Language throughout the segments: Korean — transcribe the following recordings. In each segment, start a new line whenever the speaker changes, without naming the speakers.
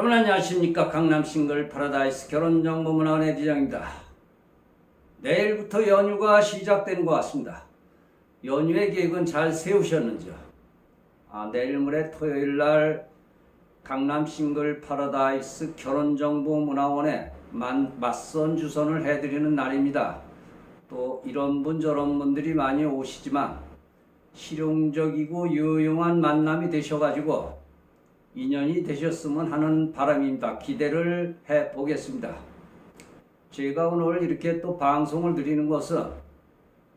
여러분 안녕하십니까 강남 싱글 파라다이스 결혼정보문화원의 디장입니다. 내일부터 연휴가 시작되는 것 같습니다. 연휴의 계획은 잘 세우셨는지요? 아, 내일 모레 토요일 날 강남 싱글 파라다이스 결혼정보문화원에 만, 맞선 주선을 해드리는 날입니다. 또 이런 분 저런 분들이 많이 오시지만 실용적이고 유용한 만남이 되셔가지고 인연이 되셨으면 하는 바람입니다. 기대를 해 보겠습니다. 제가 오늘 이렇게 또 방송을 드리는 것은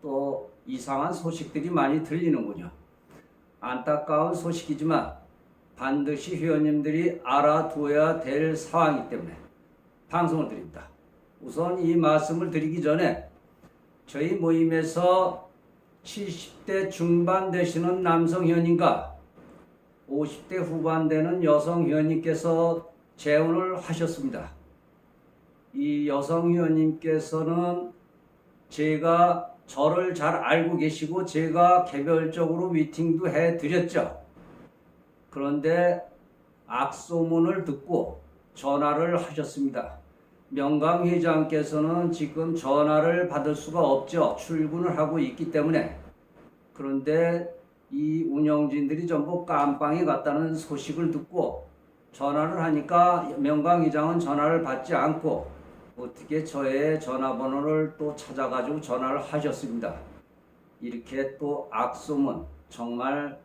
또 이상한 소식들이 많이 들리는군요. 안타까운 소식이지만 반드시 회원님들이 알아두어야 될 상황이기 때문에 방송을 드립니다. 우선 이 말씀을 드리기 전에 저희 모임에서 70대 중반 되시는 남성 회원님과 50대 후반 되는 여성 회원님께서 재혼을 하셨습니다. 이 여성 회원님께서는 제가 저를 잘 알고 계시고 제가 개별적으로 미팅도 해 드렸죠. 그런데 악소문을 듣고 전화를 하셨습니다. 명강 회장께서는 지금 전화를 받을 수가 없죠. 출근을 하고 있기 때문에. 그런데 이 운영진들이 전부 깜빵에 갔다는 소식을 듣고 전화를 하니까 명강 회장은 전화를 받지 않고 어떻게 저의 전화번호를 또 찾아가지고 전화를 하셨습니다. 이렇게 또 악소문 정말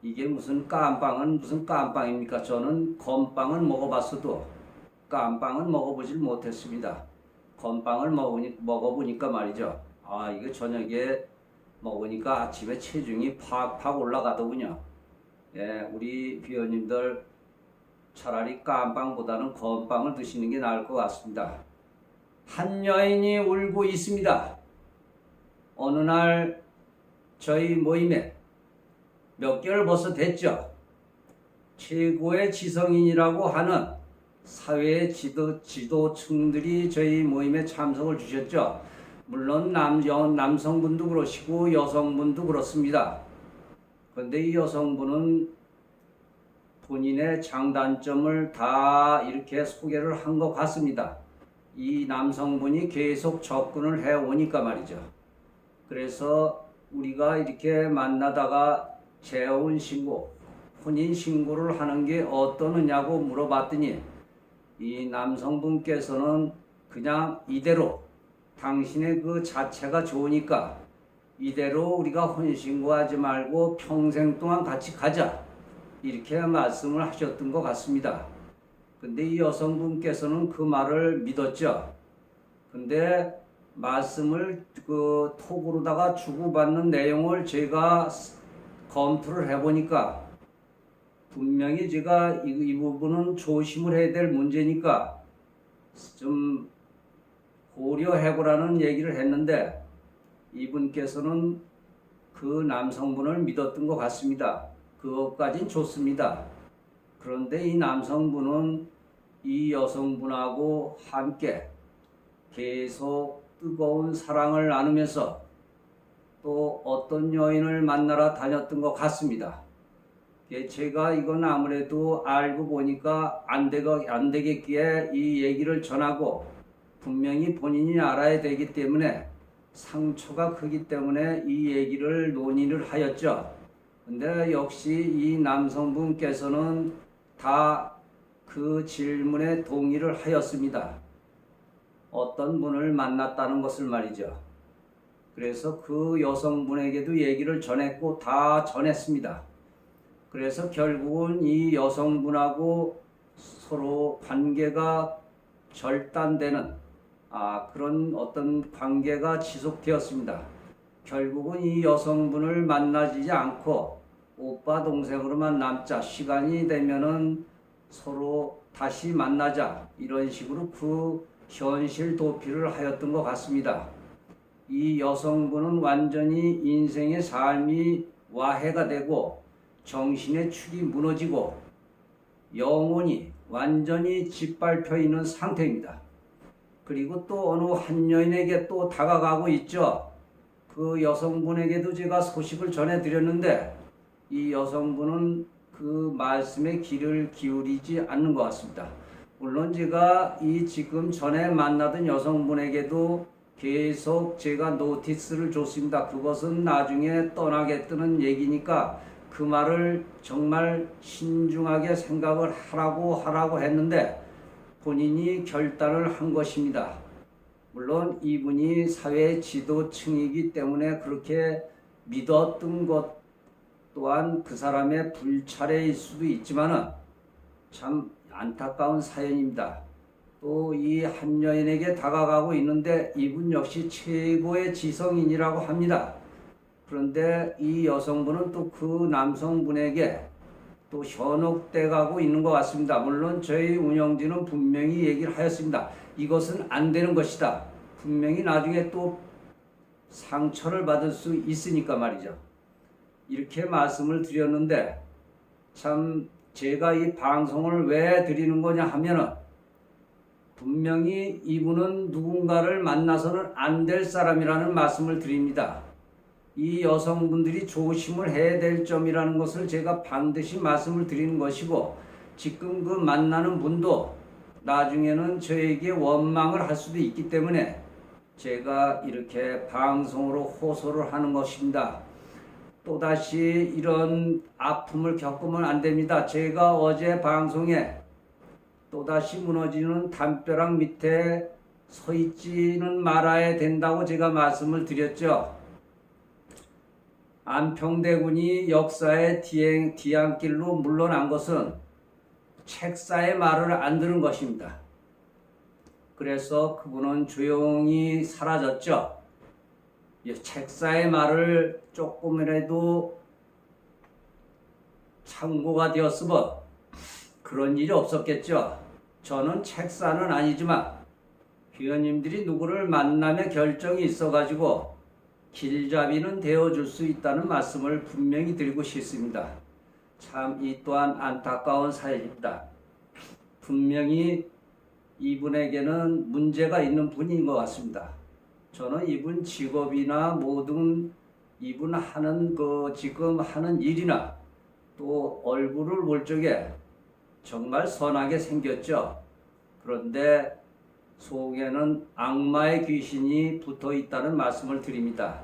이게 무슨 깜빵은 무슨 깜빵입니까? 저는 건빵은 먹어봤어도 깜빵은 먹어보질 못했습니다. 건빵을 먹으니, 먹어보니까 말이죠. 아 이거 저녁에 먹으니까 아침에 체중이 팍팍 올라가더군요. 예, 우리 비원님들 차라리 깜빵보다는 건빵을 드시는 게 나을 것 같습니다. 한 여인이 울고 있습니다. 어느 날 저희 모임에 몇 개월 벌써 됐죠. 최고의 지성인이라고 하는 사회 지도, 지도층들이 저희 모임에 참석을 주셨죠. 물론 남, 여, 남성분도 그러시고 여성분도 그렇습니다. 그런데 이 여성분은 본인의 장단점을 다 이렇게 소개를 한 것 같습니다. 이 남성분이 계속 접근을 해 오니까 말이죠. 그래서 우리가 이렇게 만나다가 재혼 신고, 혼인 신고를 하는 게 어떠느냐고 물어봤더니 이 남성분께서는 그냥 이대로 당신의 그 자체가 좋으니까 이대로 우리가 혼신고하지 말고 평생 동안 같이 가자 이렇게 말씀을 하셨던 것 같습니다. 근데 이 여성분께서는 그 말을 믿었죠. 근데 말씀을 그 톡으로다가 주고받는 내용을 제가 검토를 해보니까 분명히 제가 이, 이 부분은 조심을 해야 될 문제니까 좀 고려해보라는 얘기를 했는데 이분께서는 그 남성분을 믿었던 것 같습니다. 그것까진 좋습니다. 그런데 이 남성분은 이 여성분하고 함께 계속 뜨거운 사랑을 나누면서 또 어떤 여인을 만나러 다녔던 것 같습니다. 예, 제가 이건 아무래도 알고 보니까 안 되겠기에 이 얘기를 전하고 분명히 본인이 알아야 되기 때문에 상처가 크기 때문에 이 얘기를 논의를 하였죠. 근데 역시 이 남성분께서는 다 그 질문에 동의를 하였습니다. 어떤 분을 만났다는 것을 말이죠. 그래서 그 여성분에게도 얘기를 전했고 다 전했습니다. 그래서 결국은 이 여성분하고 서로 관계가 절단되는 아, 그런 어떤 관계가 지속되었습니다. 결국은 이 여성분을 만나지 않고 오빠 동생으로만 남자 시간이 되면은 서로 다시 만나자 이런 식으로 그 현실 도피를 하였던 것 같습니다. 이 여성분은 완전히 인생의 삶이 와해가 되고 정신의 축이 무너지고 영혼이 완전히 짓밟혀 있는 상태입니다. 그리고 또 어느 한 여인에게 또 다가가고 있죠. 그 여성분에게도 제가 소식을 전해드렸는데 이 여성분은 그 말씀에 귀를 기울이지 않는 것 같습니다. 물론 제가 이 지금 전에 만나던 여성분에게도 계속 제가 노티스를 줬습니다. 그것은 나중에 떠나겠다는 얘기니까 그 말을 정말 신중하게 생각을 하라고 하라고 했는데 본인이 결단을 한 것입니다. 물론 이분이 사회 지도층이기 때문에 그렇게 믿었던 것 또한 그 사람의 불찰일 수도 있지만은 참 안타까운 사연입니다. 또 이 한 여인에게 다가가고 있는데 이분 역시 최고의 지성인이라고 합니다. 그런데 이 여성분은 또 그 남성분에게 또 현혹돼 가고 있는 것 같습니다. 물론 저희 운영진은 분명히 얘기를 하였습니다. 이것은 안 되는 것이다. 분명히 나중에 또 상처를 받을 수 있으니까 말이죠. 이렇게 말씀을 드렸는데 참 제가 이 방송을 왜 드리는 거냐 하면은 분명히 이분은 누군가를 만나서는 안 될 사람이라는 말씀을 드립니다. 이 여성분들이 조심을 해야 될 점이라는 것을 제가 반드시 말씀을 드리는 것이고 지금 그 만나는 분도 나중에는 저에게 원망을 할 수도 있기 때문에 제가 이렇게 방송으로 호소를 하는 것입니다. 또다시 이런 아픔을 겪으면 안 됩니다. 제가 어제 방송에 또다시 무너지는 담벼락 밑에 서 있지는 말아야 된다고 제가 말씀을 드렸죠. 안평대군이 역사의 뒤행, 뒤안길로 물러난 것은 책사의 말을 안 들은 것입니다. 그래서 그분은 조용히 사라졌죠. 이 책사의 말을 조금이라도 참고가 되었으면 그런 일이 없었겠죠. 저는 책사는 아니지만 회원님들이 누구를 만남의 결정이 있어가지고 길잡이는 되어줄 수 있다는 말씀을 분명히 드리고 싶습니다. 참 이 또한 안타까운 사연입니다. 분명히 이분에게는 문제가 있는 분인 것 같습니다. 저는 이분 직업이나 모든 이분 하는 그 지금 하는 일이나 또 얼굴을 볼 적에 정말 선하게 생겼죠. 그런데 속에는 악마의 귀신이 붙어 있다는 말씀을 드립니다.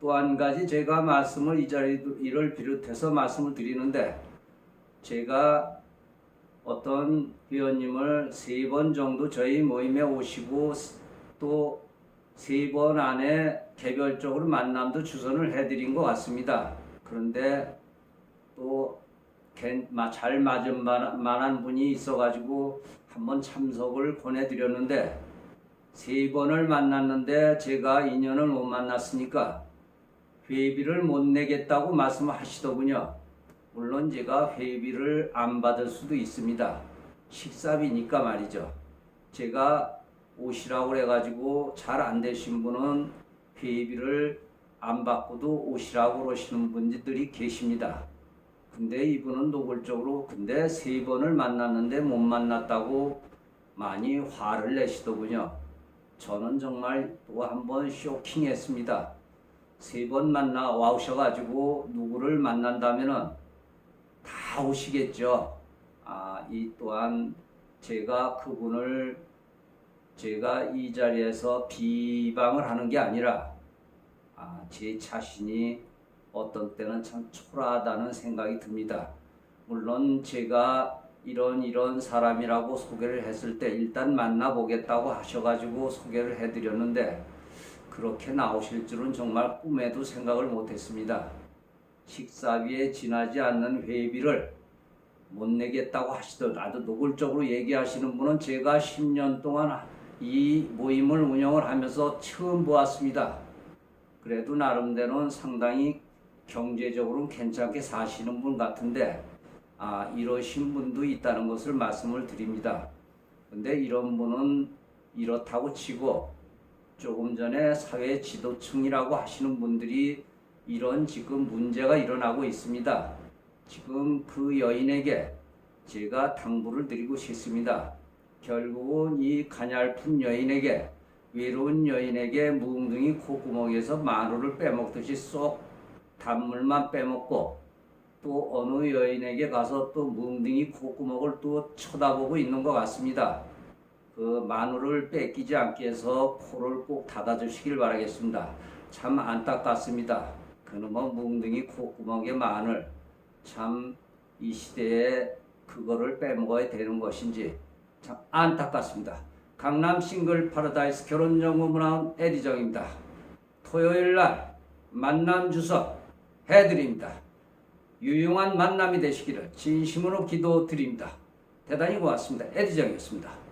또 한 가지 제가 말씀을 이 자리를 비롯해서 말씀을 드리는데 제가 어떤 회원님을 세 번 정도 저희 모임에 오시고 또 세 번 안에 개별적으로 만남도 주선을 해드린 것 같습니다. 그런데 또 잘 맞은 만한 분이 있어가지고 한번 참석을 권해드렸는데 세 번을 만났는데 제가 인연을 못 만났으니까 회비를 못 내겠다고 말씀하시더군요. 물론 제가 회비를 안 받을 수도 있습니다. 식사비니까 말이죠. 제가 오시라고 그래가지고 잘 안 되신 분은 회비를 안 받고도 오시라고 그러시는 분들이 계십니다. 근데 이분은 노골적으로 근데 세 번을 만났는데 못 만났다고 많이 화를 내시더군요. 저는 정말 또 한 번 쇼킹했습니다. 세 번 만나 와우셔가지고 누구를 만난다면은 다 오시겠죠. 아, 이 또한 제가 그분을 제가 이 자리에서 비방을 하는 게 아니라 아, 제 자신이 어떤 때는 참 초라하다는 생각이 듭니다. 물론 제가 이런 이런 사람이라고 소개를 했을 때 일단 만나보겠다고 하셔가지고 소개를 해드렸는데 그렇게 나오실 줄은 정말 꿈에도 생각을 못했습니다. 식사비에 지나지 않는 회비를 못 내겠다고 하시더라도 노골적으로 얘기하시는 분은 제가 10년 동안 이 모임을 운영을 하면서 처음 보았습니다. 그래도 나름대로는 상당히 경제적으로는 괜찮게 사시는 분 같은데 아 이러신 분도 있다는 것을 말씀을 드립니다. 근데 이런 분은 이렇다고 치고 조금 전에 사회 지도층이라고 하시는 분들이 이런 지금 문제가 일어나고 있습니다. 지금 그 여인에게 제가 당부를 드리고 싶습니다. 결국은 이 가냘픈 여인에게 외로운 여인에게 뭉둥이 콧구멍에서 마루를 빼먹듯이 쏙 단물만 빼먹고 또 어느 여인에게 가서 또 뭉둥이 콧구멍을 또 쳐다보고 있는 것 같습니다. 그 마누를 뺏기지 않게 해서 코를 꼭 닫아주시길 바라겠습니다. 참 안타깝습니다. 그놈의 뭉둥이 콧구멍의 마늘 참 이 시대에 그거를 빼먹어야 되는 것인지 참 안타깝습니다. 강남 싱글 파라다이스 결혼정보문화원 에디정입니다. 토요일 날 만남 주소 해드립니다. 유용한 만남이 되시기를 진심으로 기도드립니다. 대단히 고맙습니다. 에디정이었습니다.